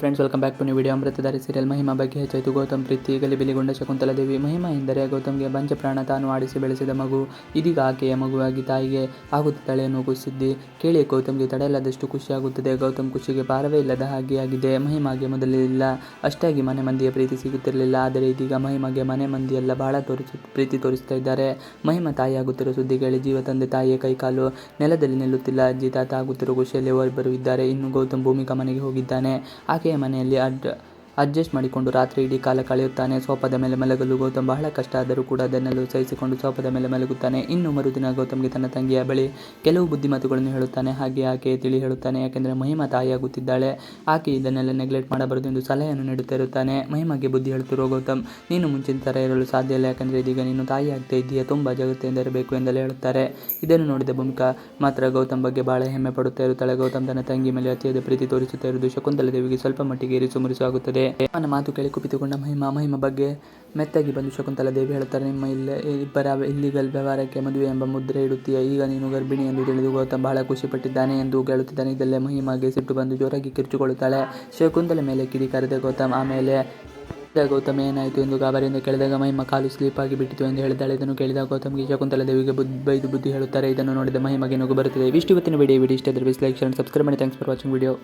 Friends welcome back to new video Amrutadhari serial Mahima ಬಗ್ಗೆ ಹೆಚ್ಚಾಯಿತು. ಗೌತಮ್, ಪ್ರೀತಿ, ಗಲಿಬಿಲಿಗೊಂಡ ಶಕುಂತಲ ದೇವಿ. ಮಹಿಮಾ ಎಂದರೆ ಗೌತಮ್ಗೆ ಪಂಚಪ್ರಾಣ ತಾನು ಆಡಿಸಿ ಬೆಳೆಸಿದ ಮಗು, ಇದೀಗ ಆಕೆಯ ಮಗುವಾಗಿ ತಾಯಿಗೆ ಆಗುತ್ತಿದ್ದಾಳೆ ಅನ್ನೋ ಸುದ್ದಿ ಕೇಳಿ ಗೌತಮ್ಗೆ ತಡೆಯಲಾದಷ್ಟು ಖುಷಿಯಾಗುತ್ತದೆ ಗೌತಮ್ ಖುಷಿಗೆ ಪಾರವೇ ಇಲ್ಲದ ಹಾಗೆ ಆಗಿದೆ. ಮಹಿಮಾಗೆ ಮೊದಲಿಲ್ಲ ಅಷ್ಟಾಗಿ ಮನೆ ಮಂದಿಯ ಪ್ರೀತಿ ಸಿಗುತ್ತಿರಲಿಲ್ಲ. ಆದರೆ ಇದೀಗ ಮಹಿಮಾಗೆ ಮನೆ ಮಂದಿಯೆಲ್ಲ ಬಹಳ ತೋರಿಸ, ಪ್ರೀತಿ ತೋರಿಸ್ತಾ ಇದ್ದಾರೆ. ಮಹಿಮಾ ತಾಯಿಯಾಗುತ್ತಿರೋ ಸುದ್ದಿ ಕೇಳಿ ಜೀವ ತಂದೆ ತಾಯಿಯ ಕೈಕಾಲು ನೆಲದಲ್ಲಿ ನಿಲ್ಲುತ್ತಿಲ್ಲ. ಅಜ್ಜಿ, ತಾತ ಆಗುತ್ತಿರೋ ಖುಷಿಯಲ್ಲಿ ಅವರಿಬ್ಬರು ಇದ್ದಾರೆ. ಇನ್ನು ಗೌತಮ್ ಭೂಮಿಕಾ ಮನೆಗೆ ಹೋಗಿದ್ದಾನೆ. ಆಕೆಯ ಮನೆಯಲ್ಲಿ ಅಡ್ ಅಡ್ಜಸ್ಟ್ ಮಾಡಿಕೊಂಡು ರಾತ್ರಿ ಇಡೀ ಕಾಲ ಕಳೆಯುತ್ತಾನೆ. ಸೋಪದ ಮೇಲೆ ಮಲಗಲು ಗೌತಮ್ ಬಹಳ ಕಷ್ಟ. ಆದರೂ ಕೂಡ ಅದನ್ನೆಲ್ಲ ಸಹಿಸಿಕೊಂಡು ಸೋಪದ ಮೇಲೆ ಮಲಗುತ್ತಾನೆ. ಇನ್ನು ಮರುದಿನ ಗೌತಮ್ಗೆ ತನ್ನ ತಂಗಿಯ ಬಳಿ ಕೆಲವು ಬುದ್ಧಿಮಾತುಗಳನ್ನು ಹೇಳುತ್ತಾನೆ. ಹಾಗೆ ಆಕೆ ತಿಳಿ ಹೇಳುತ್ತಾನೆ. ಯಾಕೆಂದರೆ ಮಹಿಮಾ ತಾಯಿಯಾಗುತ್ತಿದ್ದಾಳೆ ಆಕೆ ಇದನ್ನೆಲ್ಲ ನೆಗ್ಲೆಕ್ಟ್ ಮಾಡಬಾರದು ಎಂದು ಸಲಹೆಯನ್ನು ನೀಡುತ್ತಾ ಇರುತ್ತಾನೆ. ಮಹಿಮಾಗೆ ಬುದ್ಧಿ ಹೇಳುತ್ತಿರುವ ಗೌತಮ್, ನೀನು ಮುಂಚಿನ ಥರ ಇರಲು ಸಾಧ್ಯ ಇಲ್ಲ. ಯಾಕಂದರೆ ಇದೀಗ ನೀನು ತಾಯಿ ಆಗ್ತಾ ಇದೆಯಾ ತುಂಬ ಜಾಗ್ರತೆಯಿಂದ ಇರಬೇಕು ಎಂದಲೇ ಹೇಳುತ್ತಾರೆ. ಇದನ್ನು ನೋಡಿದ ಭೂಮಿಕಾ ಮಾತ್ರ ಗೌತಮ್ ಬಗ್ಗೆ ಬಹಳ ಹೆಮ್ಮೆ ಪಡುತ್ತಾ ಇರುತ್ತಾಳೆ. ಗೌತಮ್ ತನ್ನ ತಂಗಿ ಮೇಲೆ ಅತಿಯಾದ ಪ್ರೀತಿ ತೋರಿಸುತ್ತಾ ಇರುವುದು ಶಕುಂತಲ ದೇವಿಗೆ ಸ್ವಲ್ಪ ಮಟ್ಟಿಗೆ ಇರಿಸು ಮುರಿಸು ಆಗುತ್ತದೆ. ಅವನ ಮಾತು ಕೇಳಿ ಕುಪಿತುಕೊಂಡ ಮಹಿಮಾ, ಮಹಿಮ ಬಗ್ಗೆ ಮೆತ್ತಾಗಿ ಬಂದು ಶಕುಂತಲ ದೇವಿ ಹೇಳುತ್ತಾರೆ, ನಿಮ್ಮ ಇಲ್ಲ ಇಬ್ಬರ ಇಲ್ಲಿಗಲ್ ವ್ಯವಹಾರಕ್ಕೆ ಮದುವೆ ಎಂಬ ಮುದ್ರೆ ಇಡುತ್ತೀಯ? ಈಗ ನೀನು ಗರ್ಭಿಣಿ ಎಂದು ತಿಳಿದು ಗೌತಮ್ ಬಹಳ ಖುಷಿಪಟ್ಟಿದ್ದಾನೆ ಎಂದು ಕೇಳುತ್ತಿದ್ದಾನೆ. ಇದಲ್ಲೇ ಮಹಿಮಾಗೆ ಸಿಟ್ಟು ಬಂದು ಜೋರಾಗಿ ಕಿರುಚಿಕೊಳ್ಳುತ್ತಾಳೆ. ಶಕುಂತಲೆ ಮೇಲೆ ಕಿಡಿ ಕರೆದ ಗೌತಮ್ ಆಮೇಲೆ ಗೌತಮ, ಏನಾಯಿತು ಎಂದು ಗಾಬರಿಯಿಂದ ಕೇಳಿದಾಗ ಮಹಿಮಾ ಕಾಲು ಸ್ಲೀಪ್ ಆಗಿ ಬಿಟ್ಟಿತು ಎಂದು ಹೇಳಿದ್ದಾಳೆ. ಇದನ್ನು ಕೇಳಿದ ಗೌತಮ್ಗೆ ಶಕುಂತಲ ದೇವಿಗೆ ಬೈದು ಬುದ್ಧಿ ಹೇಳುತ್ತಾರೆ. ಇದನ್ನು ನೋಡಿದ ಮಹಿಮಗೆ ನಗು ಬರುತ್ತದೆ. ಇಷ್ಟು ಇವತ್ತಿನ ವಿಡಿಯೋ ವಿಡಿಯೋ ಇಷ್ಟ ಆದರೆ ಲೈಕ್ ಶೇರ್ ಸಬ್ಸ್ಕ್ರೈಬ್ ಮಾಡಿ. Thanks for watching video